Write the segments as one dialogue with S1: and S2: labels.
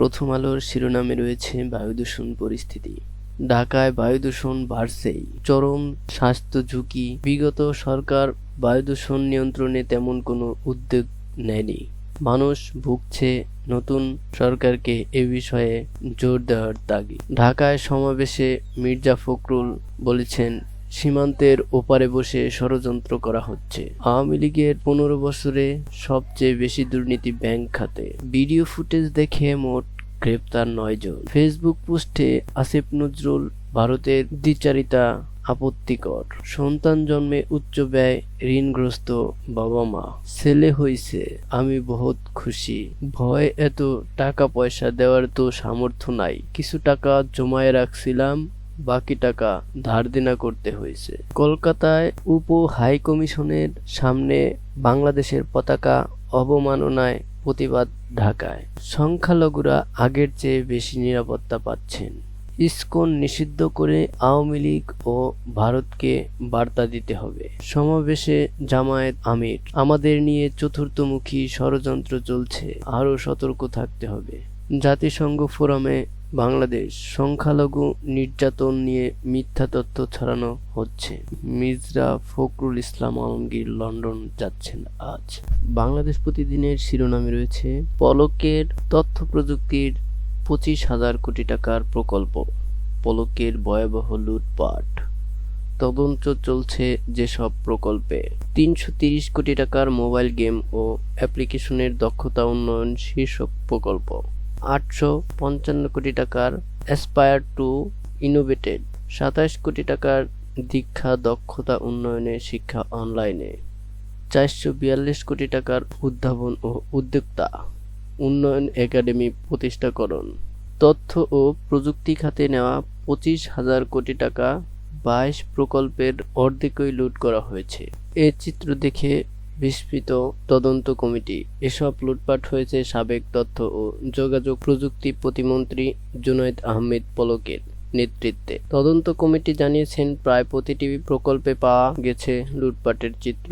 S1: প্রথম আলোর শিরোনামে রয়েছে বায়ু দূষণ পরিস্থিতি। ঢাকায় বায়ু দূষণ বাড়ছেই। চরম স্বাস্থ্য ঝুঁকি। বিগত সরকার বায়ু দূষণ নিয়ন্ত্রণে তেমন কোনো উদ্যোগ নেয়নি। মানুষ ভুগছে নতুন সরকারকে এ বিষয়ে জোর দেওয়ার দাগি ঢাকায় সমাবেশে মির্জা ফখরুল বলেছেন সীমান্তের ওপারে বসে ষড়যন্ত্র করা হচ্ছে। আওয়ামী লীগের পনেরো বছরে সবচেয়ে বেশি দুর্নীতি ব্যাংক খাতে। ভিডিও ফুটেজ দেখে মোট গ্রেপ্তার নয় জন। ফেসবুক পোস্টে আসিফ নজরুল ভারতের দ্বিচারিতা আপত্তিকর। সন্তান জন্মে উচ্চ ব্যয়, ঋণগ্রস্ত বাবা মা। ছেলে হইছে, আমি বহুত খুশি। ভয় এত টাকা পয়সা দেওয়ার তো সামর্থ্য নাই। কিছু টাকা জমায়ে রাখছিলাম বাকি টাকা ধার দেনা করতে হয়েছে। কলকাতায় উপ হাই কমিশনের সামনে বাংলাদেশের পতাকা অবমাননায় প্রতিবাদ ঢাকায়। সংখ্যালঘুরা আগের চেয়ে বেশি নিরাপত্তা পাচ্ছেন। ইসকন নিষিদ্ধ করে আওয়ামী লীগ ও ভারতকে বার্তা দিতে হবে। সমাবেশে জামায়াত আমির, আমাদের নিয়ে চতুর্থমুখী ষড়যন্ত্র চলছে, আরও সতর্ক থাকতে হবে। জাতিসংঘ ফোরামে বাংলাদেশ সংখ্যালঘু নির্যাতন নিয়ে মিথ্যা তথ্য ছড়ানো হচ্ছে। মির্জা ফখরুল ইসলাম আলমগীর লন্ডন যাচ্ছেন আজ। বাংলাদেশ প্রতিদিনের শিরোনামে রয়েছে, পলকের তথ্য প্রযুক্তির পঁচিশ হাজার কোটি টাকার প্রকল্প, পলকের ভয়াবহ লুটপাট। তদন্ত চলছে যেসব প্রকল্পে। তিনশো তিরিশ কোটি টাকার মোবাইল গেম ও অ্যাপ্লিকেশনের দক্ষতা উন্নয়ন শীর্ষক প্রকল্প। আটশো পঞ্চান্ন কোটি টাকার অ্যাসপায়ার টু ইনোভেটেড সাতাশ কোটি টাকার দীক্ষা, দক্ষতা উন্নয়নে শিক্ষা অনলাইনে, চারশো বিয়াল্লিশ কোটি টাকার উদ্ভাবন ও উদ্যোক্তা, উন্নয়ন একাডেমি প্রতিষ্ঠাকরণ। তথ্য ও প্রযুক্তি খাতে নেওয়া পঁচিশ হাজার কোটি টাকা বাইশ প্রকল্পের অর্ধেকই লুট করা হয়েছে। এ চিত্র দেখে বিস্মিত তদন্ত কমিটি। এসব লুটপাট হয়েছে সাবেক তথ্য ও যোগাযোগ প্রযুক্তি প্রতিমন্ত্রী জুনৈদ আহমেদ পলকের নেতৃত্বে। তদন্ত কমিটি জানিয়েছেন, প্রায় প্রতিটি প্রকল্পে পাওয়া গেছে লুটপাটের চিত্র।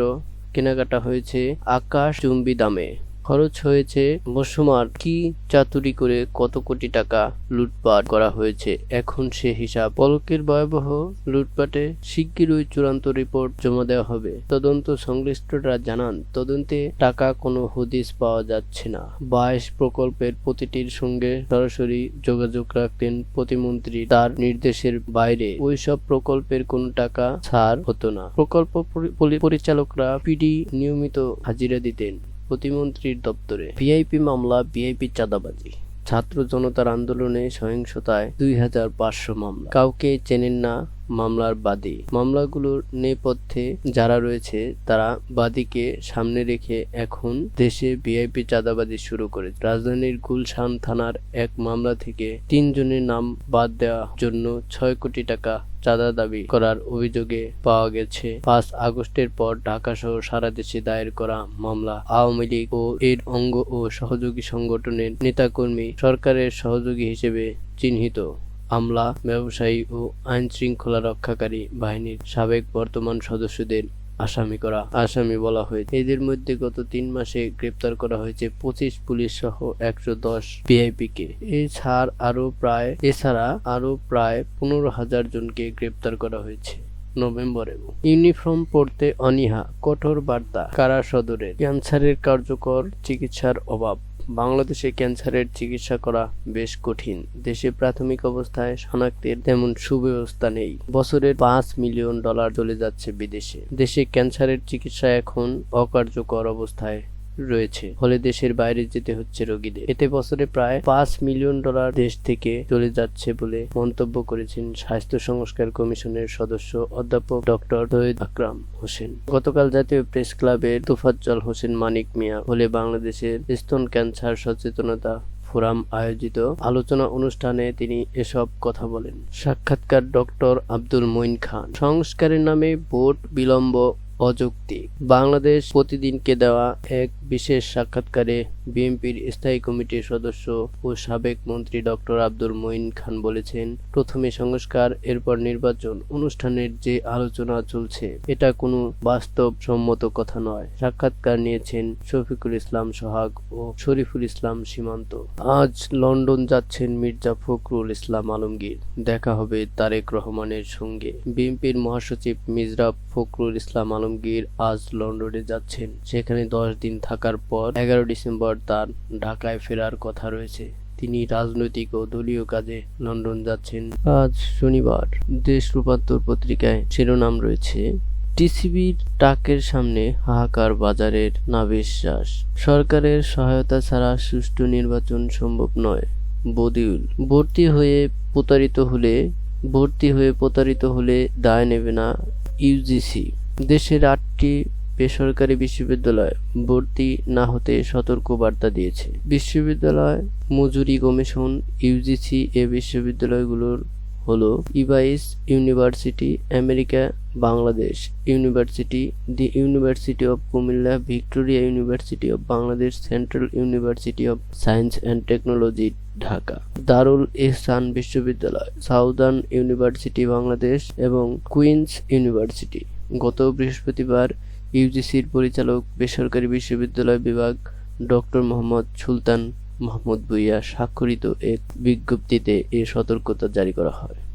S1: কেনাকাটা হয়েছে আকাশ চুম্বি দামে। খরচ হয়েছে মৌসুমার কি চাতুরি করে কত কোটি টাকা লুটপাট করা হয়েছে? এখন সে হিসাব পলকের ভয়াবহ লুটপাটে শিগগিরই চূড়ান্ত রিপোর্ট জমা দেওয়া হবে। তদন্ত সংশ্লিষ্টরা জানান, তদন্তে টাকা কোনো হদিস পাওয়া যাচ্ছে না। বাইশ প্রকল্পের প্রতিটির সঙ্গে সরাসরি যোগাযোগ রাখতেন প্রতিমন্ত্রী। তার নির্দেশের বাইরে ওইসব প্রকল্পের কোনো টাকা ছাড় হতো না। প্রকল্প পরি- পরিচালকরা পিডি নিয়মিত হাজিরা দিতেন। প্রতিমন্ত্রীর দপ্তরে। ভিআইপি মামলা, ভিআইপি চাঁদাবাজি। ছাত্র জনতার আন্দোলনে সহিংসতায় দুই হাজার পাঁচশো মামলা। কাউকে চেনেন না মামলার বাদী। মামলাগুলোর নেপথ্যে যারা রয়েছে, তারা বাদীকে সামনে রেখে এখন দেশে ভিআইপি চাঁদাবাজি শুরু করেছে। রাজধানীর গুলশান থানার এক মামলা থেকে তিনজনের নাম বাদ দেওয়ার জন্য ছয় কোটি টাকা চাঁদা দাবি করার অভিযোগে পাওয়া গেছে। পাঁচ আগস্টের পর ঢাকা সহ সারা দেশে দায়ের করা মামলা আওয়ামী লীগ ও এর অঙ্গ ও সহযোগী সংগঠনের নেতাকর্মী সরকারের সহযোগী হিসেবে চিহ্নিত। আমলা, ব্যবসায়ী ও আইন শৃঙ্খলা রক্ষাকারী বাহিনীর সাবেক বর্তমান সদস্যদের আসামি করা, আসামি বলা হয়েছে। এদের মধ্যে গত তিন মাসে গ্রেপ্তার করা হয়েছে পঁচিশ পুলিশ সহ একশো দশ ভিআইপিকে। এছাড়া আরও প্রায় এছাড়া আরও প্রায় পনেরো হাজার জনকে গ্রেপ্তার করা হয়েছে নভেম্বরে। ইউনিফর্ম পড়তে অনীহা, কঠোর বার্তা, কারা সদরের? ক্যান্সারের কার্যকর চিকিৎসার অভাব। বাংলাদেশে ক্যান্সারের চিকিৎসা করা বেশ কঠিন। দেশে প্রাথমিক অবস্থায় শনাক্তের তেমন সুব্যবস্থা নেই। বছরের পাঁচ মিলিয়ন ডলার চলে যাচ্ছে বিদেশে। দেশে ক্যান্সারের চিকিৎসা এখন অকার্যকর অবস্থায়। রয়েছে। ফলে দেশের বাইরে যেতে হচ্ছে রোগীদের। এতে বছরে প্রায় পাঁচ মিলিয়ন ডলার দেশ থেকে চলে যাচ্ছে বলে মন্তব্য করেছেন স্বাস্থ্য সংস্কার কমিশনের সদস্য অধ্যাপক ডক্টর সৈয়দ আকরাম হোসেন। গতকাল জাতীয় প্রেস ক্লাবের তোফাজ্জল হোসেন মানিক মিয়া হলে বাংলাদেশের স্তন ক্যান্সার সচেতনতা ফোরাম আয়োজিত আলোচনা অনুষ্ঠানে তিনি এসব কথা বলেন। সাক্ষাৎকার ডক্টর আব্দুল মঈন খান। সংস্কারের নামে ভোট বিলম্ব অযৌক্তিক। বাংলাদেশ প্রতিদিনকে দেওয়া এক বিশেষ সাক্ষাৎকারে বিএনপির স্থায়ী কমিটির সদস্য ও সাবেক মন্ত্রী ডক্টর আব্দুল মঈন খান বলেছেন, প্রথমে সংস্কার, এরপর নির্বাচন অনুষ্ঠানের যে আলোচনা চলছে, এটা কোনো বাস্তবসম্মত কথা নয়। সাক্ষাৎকার নিয়েছেন শফিকুল ইসলাম সোহাগ ও শরীফুল ইসলাম সীমান্ত। আজ লন্ডন যাচ্ছেন মির্জা ফখরুল ইসলাম আলমগীর। দেখা হবে তারেক রহমানের সঙ্গে। বিএনপির মহাসচিব মির্জা ফখরুল ইসলাম আলমগীর আজ লন্ডনে যাচ্ছেন। সেখানে দশ দিন থাকার পর এগারো ডিসেম্বর তার ঢাকায় ফেরার কথা রয়েছে। তিনি রাজনৈতিক ও দলীয় কাজে লন্ডন যাচ্ছেন। আজ শনিবার দেশ রূপান্তর পত্রিকায় শিরোনাম রয়েছে, টিসিবির টাকের সামনে হাহাকার বাজারের নাভিশ্বাস সরকারের সহায়তা ছাড়া সুষ্ঠু নির্বাচন সম্ভব নয়। বদিউল, ভর্তি হয়ে প্রতারিত হলে, ভর্তি হয়ে প্রতারিত হলে দায় নেবে না ইউজিসি। দেশের আটটি বেসরকারি বিশ্ববিদ্যালয় ভর্তি না হতে সতর্ক বার্তা দিয়েছে। বিশ্ববিদ্যালয় মজুরি কমিশন ইউজিসি এ বিশ্ববিদ্যালয়গুলোর হলো IBAIS university, America, Bangladesh university, the university of Comilla, Victoria university of Bangladesh, central university of science and technology, Dhaka Darul Ehsan বিশ্ববিদ্যালয়, সাউদার্ন ইউনিভার্সিটি, বাংলাদেশ এবং কুইন্স ইউনিভার্সিটি। গত বৃহস্পতিবার ইউজিসির পরিচালক বেসরকারি বিশ্ববিদ্যালয় বিভাগ ডক্টর মোহাম্মদ সুলতান মাহমুদ ভুইয়া স্বাক্ষরিত এক বিজ্ঞপ্তিতে এ সতর্কতা জারি করা হয়।